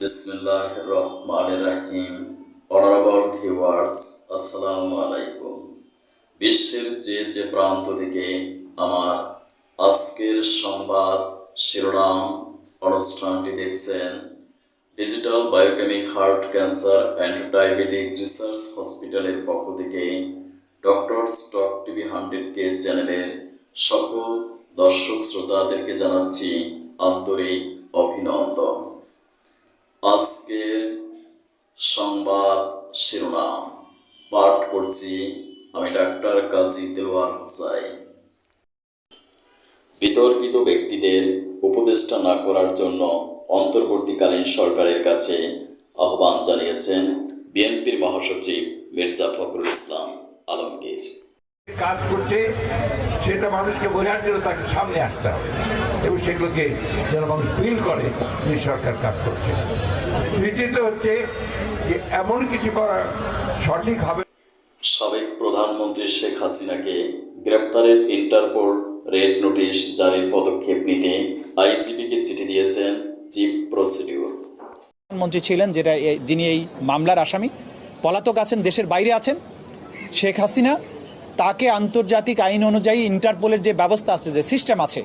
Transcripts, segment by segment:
বিসমিল্লাহ রহমান রাহিম honourable viewers আসসালামু আলাইকুম বিশ্বের যে যে প্রান্ত থেকে আমার আজকের সংবাদ শিরোনাম অনুষ্ঠানটি দেখছেন digital biochemic heart cancer and diabetics research হসপিটালের পক্ষ থেকে ডক্টর স্টক টিভি হান্ড্রেড কে চ্যানেলের সকল দর্শক শ্রোতাদেরকে জানাচ্ছি আন্তরিক অভিনন্দন আজকের সংবাদ শিরোনাম। পাঠ করছি, আমি ডাক্তার কাজী দেওয়ার হোসাইন বিতর্কিত ব্যক্তিদের উপদেষ্টা না করার জন্য অন্তর্বর্তীকালীন সরকারের কাছে আহ্বান জানিয়েছেন বিএনপির মহাসচিব মির্জা ফখরুল ইসলাম আলমগীর। কাজ করছে, সেটা মানুষকে বোঝার জন্য তাকে সামনে আসতে হবে এবং সেগুলোকে যেন মানুষ ফিল করে যে সরকার কাজ করছে। দ্বিতীয়ত হচ্ছে এমন কিছু করা সঠিক হবে? সাবেক প্রধানমন্ত্রী শেখ হাসিনাকে গ্রেপ্তারের ইন্টারপোল রেড নোটিশ জারির পদক্ষেপ নিতে আইজিপিকে চিঠি দিয়েছেন চিফ প্রসিডিউর। প্রধানমন্ত্রী ছিলেন যেটা যিনি এই মামলার আসামি। পলাতক আছেন দেশের বাইরে আছেন। শেখ হাসিনা তাকে আন্তর্জাতিক আইন অনুযায়ী ইন্টারপোলের যে ব্যবস্থা আছে যে সিস্টেম আছে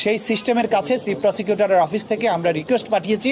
সেই সিস্টেমের কাছে চিফ প্রসিকিউটরের অফিস থেকে আমরা রিকোয়েস্ট পাঠিয়েছি।